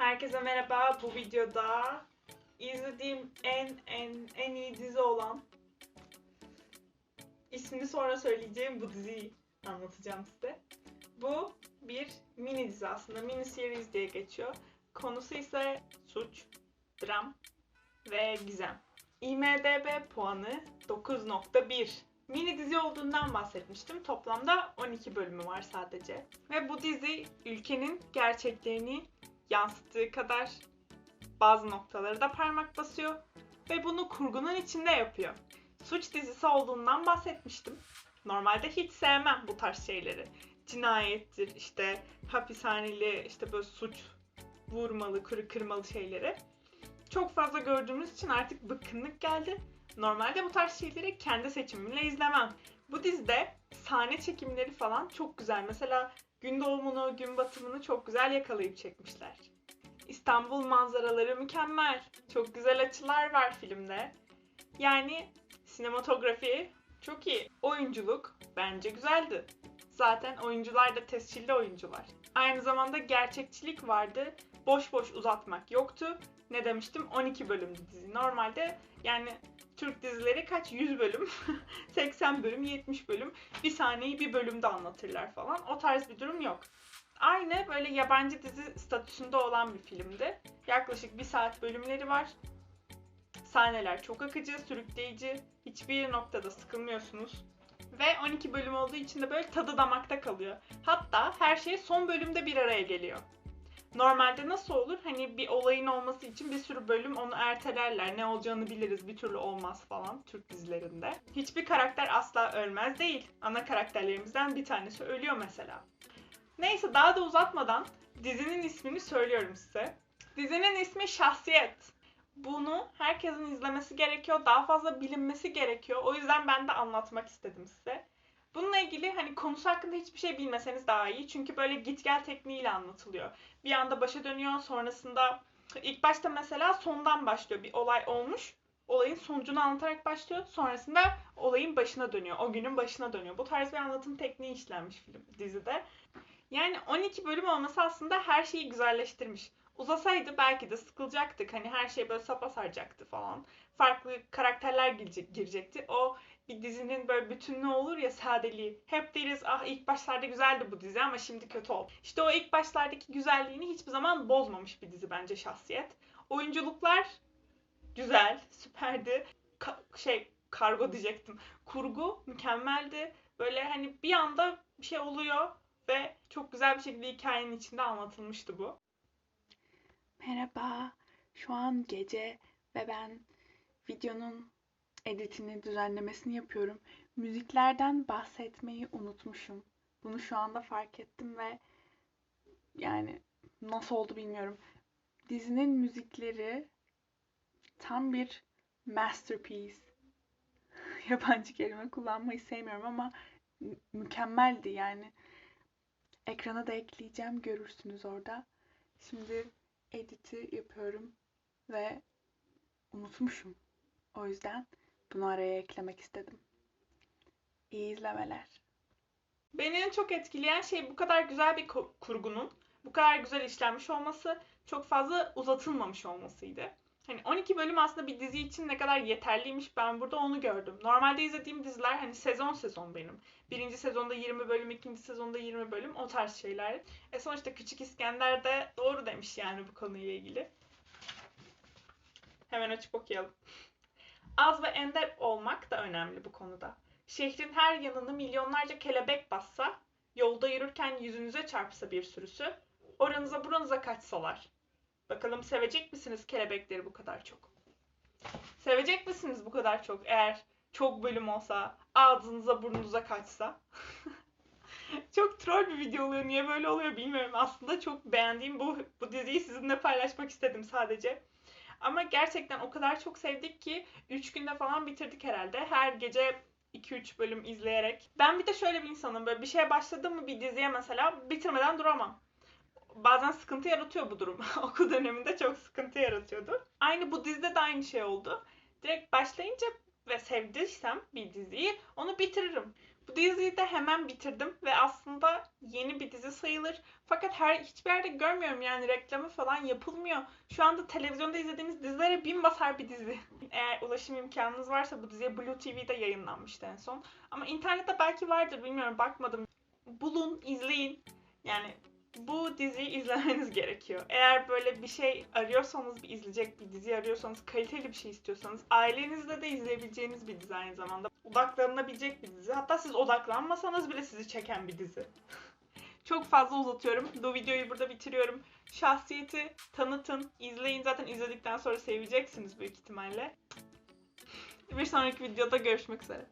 Herkese merhaba. Bu videoda izlediğim en en en iyi dizi olan ismini sonra söyleyeceğim bu diziyi anlatacağım size. Bu bir mini dizi aslında. Mini series diye geçiyor. Konusu ise suç, dram ve gizem. IMDB puanı 9.1. Mini dizi olduğundan bahsetmiştim. Toplamda 12 bölümü var sadece. Ve bu dizi ülkenin gerçeklerini yansıttığı kadar bazı noktaları da parmak basıyor ve bunu kurgunun içinde yapıyor. Suç dizisi olduğundan bahsetmiştim. Normalde hiç sevmem bu tarz şeyleri. Cinayettir, işte hapishaneli, işte böyle suç vurmalı, kırı kırmalı şeyleri. Çok fazla gördüğümüz için artık bıkkınlık geldi. Normalde bu tarz şeyleri kendi seçimimle izlemem. Bu dizide sahne çekimleri falan çok güzel. Mesela gün doğumunu, gün batımını çok güzel yakalayıp çekmişler. İstanbul manzaraları mükemmel. Çok güzel açılar var filmde. Yani sinematografi çok iyi. Oyunculuk bence güzeldi. Zaten oyuncular da tescilli oyuncular. Aynı zamanda gerçekçilik vardı. Boş boş uzatmak yoktu. Ne demiştim? 12 bölümdü dizi. Normalde yani Türk dizileri kaç? 100 bölüm, 80 bölüm, 70 bölüm. Bir sahneyi bir bölümde anlatırlar falan. O tarz bir durum yok. Aynı böyle yabancı dizi statüsünde olan bir filmdi. Yaklaşık bir saat bölümleri var. Sahneler çok akıcı, sürükleyici. Hiçbir noktada sıkılmıyorsunuz. Ve 12 bölüm olduğu için de böyle tadı damakta kalıyor. Hatta her şey son bölümde bir araya geliyor. Normalde nasıl olur? Hani bir olayın olması için bir sürü bölüm onu ertelerler. Ne olacağını biliriz bir türlü olmaz falan Türk dizilerinde. Hiçbir karakter asla ölmez değil. Ana karakterlerimizden bir tanesi ölüyor mesela. Neyse daha da uzatmadan dizinin ismini söylüyorum size. Dizinin ismi Şahsiyet. Bunu herkesin izlemesi gerekiyor. Daha fazla bilinmesi gerekiyor. O yüzden ben de anlatmak istedim size. Bununla ilgili hani konusu hakkında hiçbir şey bilmeseniz daha iyi. Çünkü böyle git gel tekniğiyle anlatılıyor. Bir anda başa dönüyor. Sonrasında ilk başta mesela sondan başlıyor. Bir olay olmuş. Olayın sonucunu anlatarak başlıyor. Sonrasında olayın başına dönüyor. O günün başına dönüyor. Bu tarz bir anlatım tekniği işlenmiş film dizide. Yani 12 bölüm olması aslında her şeyi güzelleştirmiş. Uzasaydı belki de sıkılacaktık. Hani her şey böyle sapa saracaktı falan. Farklı karakterler girecek, girecekti. O bir dizinin böyle bütünlüğü olur ya sadeliği. Hep deriz ah ilk başlarda güzeldi bu dizi ama şimdi kötü oldu. İşte o ilk başlardaki güzelliğini hiçbir zaman bozmamış bir dizi bence şahsiyet. Oyunculuklar güzel, süperdi. Ka- şey kargo diyecektim. Kurgu mükemmeldi. Böyle hani bir anda bir şey oluyor ve çok güzel bir şekilde hikayenin içinde anlatılmıştı bu. Merhaba. Şu an gece ve ben videonun editini, düzenlemesini yapıyorum. Müziklerden bahsetmeyi unutmuşum. Bunu şu anda fark ettim ve yani nasıl oldu bilmiyorum. Dizinin müzikleri tam bir masterpiece. Yabancı kelime kullanmayı sevmiyorum ama mü- mükemmeldi yani. Ekrana da ekleyeceğim görürsünüz orada. Şimdi editi yapıyorum ve unutmuşum. O yüzden bunu araya eklemek istedim. İyi izlemeler. Beni en çok etkileyen şey bu kadar güzel bir ku- kurgunun bu kadar güzel işlenmiş olması, çok fazla uzatılmamış olmasıydı. Hani 12 bölüm aslında bir dizi için ne kadar yeterliymiş ben burada onu gördüm. Normalde izlediğim diziler hani sezon sezon benim. Birinci sezonda 20 bölüm, ikinci sezonda 20 bölüm o tarz şeyler. E sonuçta Küçük İskender de doğru demiş yani bu konuyla ilgili. Hemen açıp okuyalım. Az ve ender olmak da önemli bu konuda. Şehrin her yanını milyonlarca kelebek bassa, yolda yürürken yüzünüze çarpsa bir sürüsü, oranıza buranıza kaçsalar. Bakalım sevecek misiniz kelebekleri bu kadar çok? Sevecek misiniz bu kadar çok eğer çok bölüm olsa, ağzınıza burnunuza kaçsa? çok troll bir video oluyor. Niye böyle oluyor bilmiyorum. Aslında çok beğendiğim bu, bu diziyi sizinle paylaşmak istedim sadece. Ama gerçekten o kadar çok sevdik ki 3 günde falan bitirdik herhalde. Her gece 2-3 bölüm izleyerek. Ben bir de şöyle bir insanım. Böyle bir şeye başladım mı bir diziye mesela bitirmeden duramam. Bazen sıkıntı yaratıyor bu durum. Okul döneminde çok sıkıntı yaratıyordu. Aynı bu dizide de aynı şey oldu. Direkt başlayınca ve sevdiysem bir diziyi onu bitiririm. Bu diziyi de hemen bitirdim ve aslında yeni bir dizi sayılır. Fakat her hiçbir yerde görmüyorum yani reklamı falan yapılmıyor. Şu anda televizyonda izlediğimiz dizilere bin basar bir dizi. Eğer ulaşım imkanınız varsa bu diziye Blue TV'de yayınlanmıştı en son. Ama internette belki vardır bilmiyorum bakmadım. Bulun, izleyin. Yani bu diziyi izlemeniz gerekiyor. Eğer böyle bir şey arıyorsanız, bir izleyecek bir dizi arıyorsanız, kaliteli bir şey istiyorsanız, ailenizle de izleyebileceğiniz bir dizi aynı zamanda. Odaklanabilecek bir dizi. Hatta siz odaklanmasanız bile sizi çeken bir dizi. Çok fazla uzatıyorum. Bu videoyu burada bitiriyorum. Şahsiyeti tanıtın, izleyin. Zaten izledikten sonra seveceksiniz büyük ihtimalle. Bir sonraki videoda görüşmek üzere.